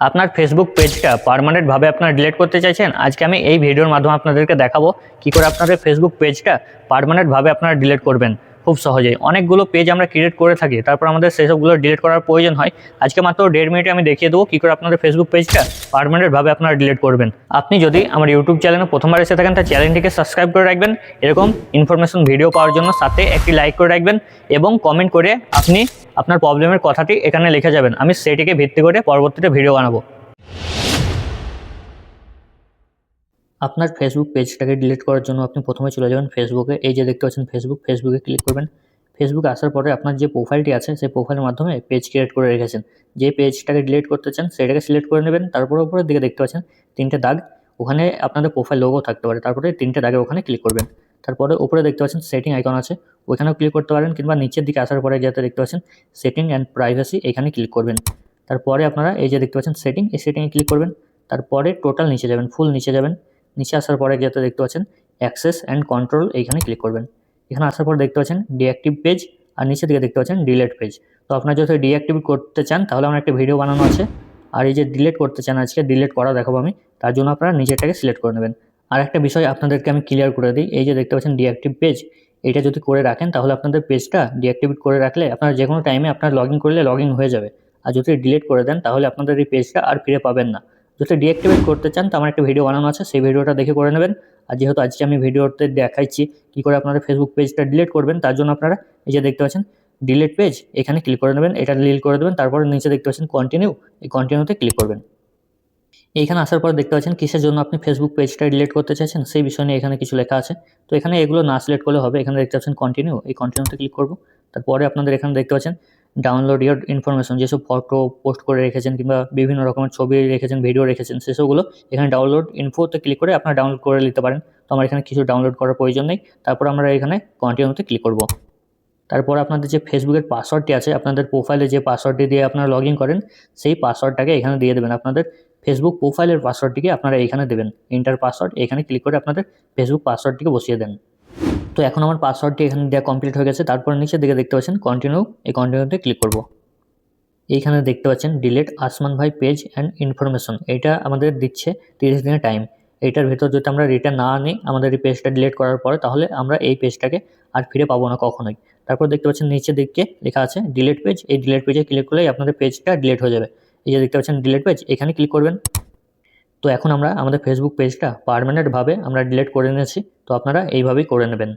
আপনার ফেসবুক পেজটা পার্মানেন্টভাবে আপনারা ডিলিট করতে চাইছেন, আজকে আমি এই ভিডিওর মাধ্যমে আপনাদেরকে দেখাবো কী করে আপনাদের ফেসবুক পেজটা পার্মানেন্টভাবে আপনারা ডিলিট করবেন। খুব সহজেই। অনেকগুলো পেজ আমরা ক্রিয়েট করে থাকি, তারপর আমাদের সেসবগুলো ডিলিট করার প্রয়োজন হয়। আজকে মাত্র দেড় মিনিটে আমি দেখিয়ে দেবো কী করে আপনাদের ফেসবুক পেজটা পার্মানেন্টভাবে আপনারা ডিলিট করবেন। আপনি যদি আমার ইউটিউব চ্যানেলে প্রথমবার এসে থাকেন তার চ্যানেলটিকে সাবস্ক্রাইব করে রাখবেন। এরকম ইনফরমেশন ভিডিও পাওয়ার জন্য সাথে একটি লাইক করে রাখবেন এবং কমেন্ট করে আপনি আপনার প্রবলেমের কথাটি এখানে লিখে যাবেন। আমি সেটিকে ভিত্তি করে পরবর্তীতে ভিডিও বানাবো। আপনার ফেসবুক পেজটাকে ডিলিট করার জন্য আপনি প্রথমে চলে যাবেন ফেসবুকে এই যে দেখতে পাচ্ছেন ফেসবুক ফেসবুকে ক্লিক করবেন। ফেসবুকে আসার পরে আপনার যে প্রোফাইলটি আছে, সেই প্রোফাইলের মাধ্যমে পেজ ক্রিয়েট করে রেখেছেন। যে পেজটাকে ডিলিট করতে চান, সেটাকে সিলেক্ট করে নেবেন। তারপর উপরের দিকে দেখতে পাচ্ছেন তিনটে দাগ। ওখানে আপনাদের প্রোফাইল লোগো থাকতে পারে। তারপরে তিনটে দাগের ওখানে ক্লিক করবেন। তারপরে উপরে দেখতে পাচ্ছেন সেটিং আইকন আছে। ওইখানেও ক্লিক করতে পারেন কিংবা নিচের দিকে আসার পরে যাতে দেখতে পাচ্ছেন সেটিং অ্যান্ড প্রাইভেসি এখানে ক্লিক করবেন। তারপরে আপনারা এই যে দেখতে পাচ্ছেন সেটিং এই সেটিংয়ে ক্লিক করবেন। তারপরে টোটাল নিচে যাবেন ফুল নিচে যাবেন। নিচে আসার পরে যাতে দেখতে পাচ্ছেন অ্যাক্সেস অ্যান্ড কন্ট্রোল এইখানে ক্লিক করবেন। এখানে আসার পর দেখতে পাচ্ছেন ডিঅ্যাক্টিভ পেজ আর নিচে দিকে দেখতে পাচ্ছেন ডিলেট পেজ তো আপনার যদি ডিঅ্যাক্টিভ করতে চান, তাহলে আমার একটা ভিডিও বানানো আছে। আর এই যে ডিলেট করতে চান আজকে ডিলেট করা দেখাবো আমি। তার জন্য আপনারা নিজেরটাকে সিলেক্ট করে নেবেন। আর একটা বিষয় আপনাদেরকে আমি ক্লিয়ার করে দিই, এই যে দেখতে পাচ্ছেন ডিঅ্যাক্টিভ পেজ এটা যদি করে রাখেন তাহলে আপনাদের পেজটা ডিঅ্যাক্টিভেট করে রাখলে আপনার যে কোনো টাইমে আপনার লগ করলে লগ হয়ে যাবে। আর যদি ডিলিট করে দেন তাহলে আপনাদের এই পেজটা আর ফিরে পাবেন না। যদি ডিঅ্যাক্টিভেট করতে চান, তো আমার একটা ভিডিও বানানো আছে, সেই ভিডিওটা দেখে করে নেবেন। আর যেহেতু আজকে আমি ভিডিওতে দেখাইছি, কী করে আপনারা ফেসবুক পেজটা ডিলিট করবেন, তার জন্য আপনারা এই যে দেখতে পাচ্ছেন ডিলিট পেজ এখানে ক্লিক করে নেবেন, এটা ডিলিট করে দেবেন, তারপরে নিচে দেখতে পাচ্ছেন কন্টিনিউ এই কন্টিনিউতে ক্লিক করবেন। এইখানে আসার পর দেখতে পাচ্ছেন কিসের জন্য আপনি ফেসবুক পেজটা ডিলিট করতে চাইছেন? সেই বিষয় নিয়ে এখানে কিছু লেখা আছে। তো এখানে এগুলো না সিলেক্ট করলে হবে। এখানে দেখতে পাচ্ছেন কন্টিনিউ এই কন্টিনিউতে ক্লিক করব। তারপরে আপনাদের এখানে দেখতে পাচ্ছেন ডাউনলোড ইয়ার ইনফরমেশন যেসব ফটো পোস্ট করে রেখেছেন কিংবা বিভিন্ন রকমের ছবি রেখেছেন ভিডিও রেখেছেন, সেসবগুলো এখানে ডাউনলোড ইনফোতে ক্লিক করে আপনারা ডাউনলোড করে নিতে পারেন। তো আমার এখানে কিছু ডাউনলোড করার প্রয়োজন নেই। তারপর আমরা এখানে কন্টিনিউতে ক্লিক করব। তারপর আপনাদের যে ফেসবুকের পাসওয়ার্ডটি আছে, আপনাদের প্রোফাইলে যে পাসওয়ার্ডটি দিয়ে আপনারা লগ করেন, সেই পাসওয়ার্ডটাকে এখানে দিয়ে দেবেন। আপনাদের ফেসবুক প্রোফাইলের পাসওয়ার্ডটিকে আপনারা এখানে দেবেন। ইন্টার পাসওয়ার্ড এখানে ক্লিক করে আপনাদের ফেসবুক পাসওয়ার্ডটিকে বসিয়ে দেন। তো এখন আমার পাসওয়ার্ডটি এখানে দেওয়া কমপ্লিট হয়ে গেছে। তারপর নিচের দিকে দেখতে পাচ্ছেন কন্টিনিউ এই কন্টিনিউতে ক্লিক করব। এইখানে দেখতে পাচ্ছেন ডিলেট আসমান ভাই পেজ অ্যান্ড ইনফরমেশন এটা আমাদের দিচ্ছে তিরিশ দিনের টাইম এইটার ভেতর যদি আমরা রিটার্ন না আনি, আমাদের এই পেজটা ডিলিট করার পরে, তাহলে আমরা এই পেজটাকে আর ফিরে পাবো না কখনোই। তারপর দেখতে পাচ্ছেন নিচের দিকে লেখা আছে ডিলেট পেজ এই ডিলেট পেজে ক্লিক করলেই আপনাদের পেজটা ডিলেট হয়ে যাবে। এই যে দেখতে পাচ্ছেন ডিলেট পেজ এখানে ক্লিক করবেন। তো এখন আমরা আমাদের ফেসবুক পেজটা পারমানেন্টভাবে আমরা ডিলেট করে নিয়েছি। তো আপনারা এইভাবেই করে নেবেন।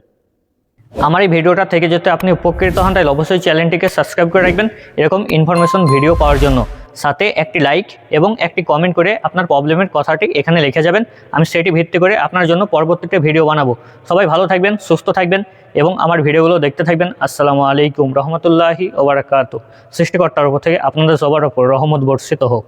আমার এই ভিডিওটা থেকে যদি আপনি উপকৃত হন, তাহলে অবশ্যই চ্যানেলটিকে সাবস্ক্রাইব করে রাখবেন। এরকম ইনফরমেশন ভিডিও পাওয়ার জন্য। সাথে একটি লাইক এবং একটি কমেন্ট করে আপনার প্রবলেমের কথাটি এখানে লিখে যাবেন। আমি সেটি ভিত্তি করে আপনার জন্য পরবর্তীতে ভিডিও বানাবো। সবাই ভালো থাকবেন, সুস্থ থাকবেন এবং আমার ভিডিওগুলো দেখতে থাকবেন। আসসালামু আলাইকুম রহমতুল্লাহি ওবরাকাত সৃষ্টিকর্তার উপর থেকে আপনাদের সবার ওপর রহমত বর্ষিত হোক।